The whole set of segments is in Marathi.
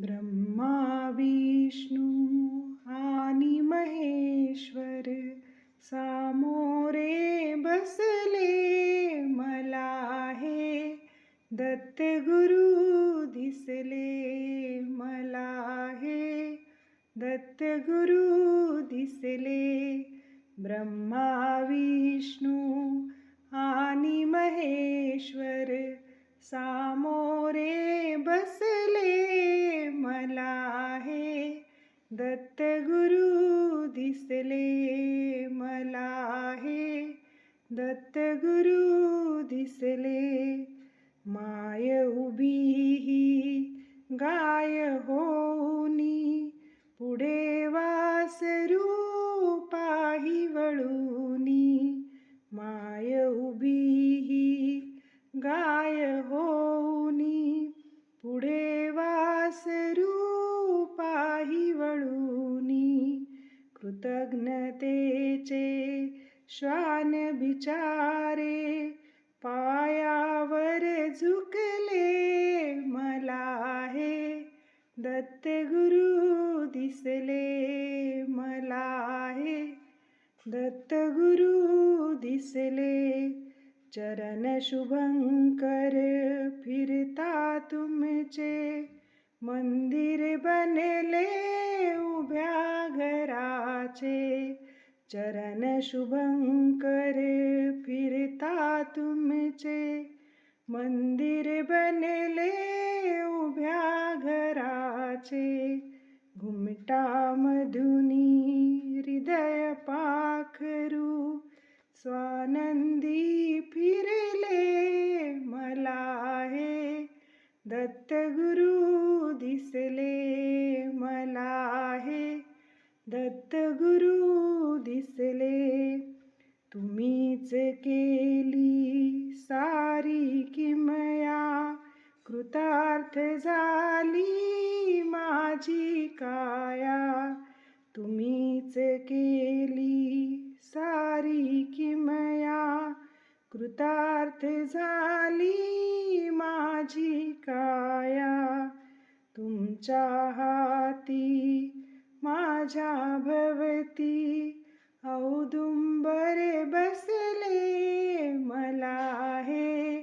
ब्रह्मा विष्णू आणि महेश्वर सामोरे बसले मला हे दत्त गुरु दिसले मला हे दत्त गुरु दिसले ब्रह्मा विष्णू दत्त गुरु दिसले मला हे दत्त गुरु दिसले माय उभी ही गाय होनी पुढे वासरू पाही वळूनी. माय उभी ही गाय होनी पुढे जनतेचे श्वान बिचारे पायावर झुकले मला हे. दत्त गुरु दिसले मला हे. दत्त गुरु दिसले चरण शुभंकर फिरता तुमचे. मंदिर बनले उभ्या घराचे. चरण शुभंकर फिरता तुमचे. मंदिर बनले उभ्या घराचे. घुमटा मधुनी हृदय पाखरू. स्वानंदी फिरले मला हे. दत्त गुरु दिसले मला हे. दत्त गुरु दिसले. तुम्हीच केली सारी किमया. कृतार्थ झाली माझी काया. तुम्हीच केली सारी किमया. कृतार्थ झाली माझी काया. तुमच्या हाती माझ्या भवती औदुंबर बसले मला हे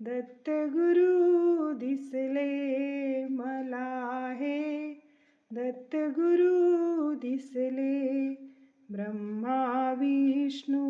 दत्त गुरु दिसले मला हे दत्त गुरु दिसले ब्रह्मा विष्णू